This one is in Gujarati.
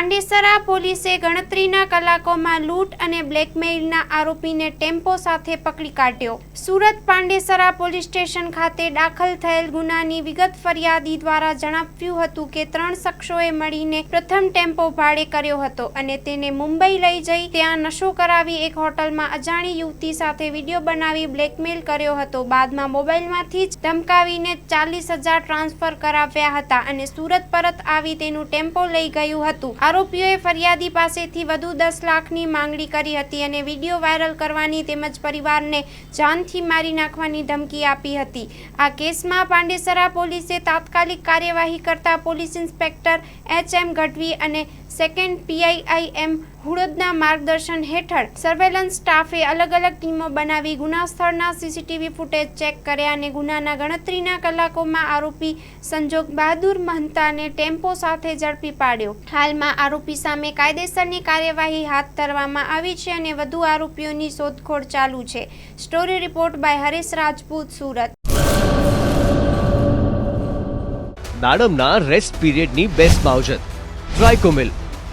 પાંડેસરા પોલીસે ગણતરીના કલાકોમાં લૂંટ અને બ્લેકમેઇલના આરોપીને ટેમ્પો સાથે પકડી કાઢ્યો. સુરત પાંડેસરા પોલીસ સ્ટેશન ખાતે દાખલ થયેલ ગુનાની વિગત ફરિયાદી દ્વારા જણાવ્યું હતું કે ત્રણ શખ્સોએ મળીને પ્રથમ ટેમ્પો ભાડે કર્યો હતો અને તેને મુંબઈ લઈ જઈ ત્યાં નશો કરાવી એક હોટલમાં અજાણી યુવતી સાથે વીડિયો બનાવી બ્લેકમેઇલ કર્યો હતો. બાદમાં મોબાઈલમાંથી જ ધમકાવીને ચાલીસ હજાર ટ્રાન્સફર કરાવ્યા હતા અને સુરત પરત આવી તેનું ટેમ્પો લઈ ગયું હતું. આરોપીઓએ ફરિયાદી પાસેથી વધુ દસ લાખની માંગણી કરી હતી અને વીડિયો વાયરલ કરવાની તેમજ પરિવારને જાનથી મારી નાખવાની ધમકી આપી હતી. આ કેસમાં પાંડેસરા પોલીસે તાત્કાલિક કાર્યવાહી કરતા police inspector H M Gadhvi અને સેકન્ડ પીઆઈઆઈ એમ હુડદના માર્ગદર્શન હેઠળ સર્વેલન્સ સ્ટાફે અલગ અલગ ટીમો બનાવી ગુના સ્થળના સીસીટીવી ફૂટેજ ચેક કર્યા અને ગુનાના ગણતરીના કલાકોમાં આરોપી સંજોગ બહાદુર મહંતાને ટેમ્પો સાથે ઝડપી પાડ્યો. હાલમાં આરોપી સામે કાયદેસરની કાર્યવાહી હાથ ધરવામાં આવી છે અને વધુ આરોપીઓની શોધખોળ ચાલુ છે. Story report by Haresh Rajput, Surat. દાડમના rest પીરિયડની બેસ્ટ માવજત ટ્રાઇકોમિલ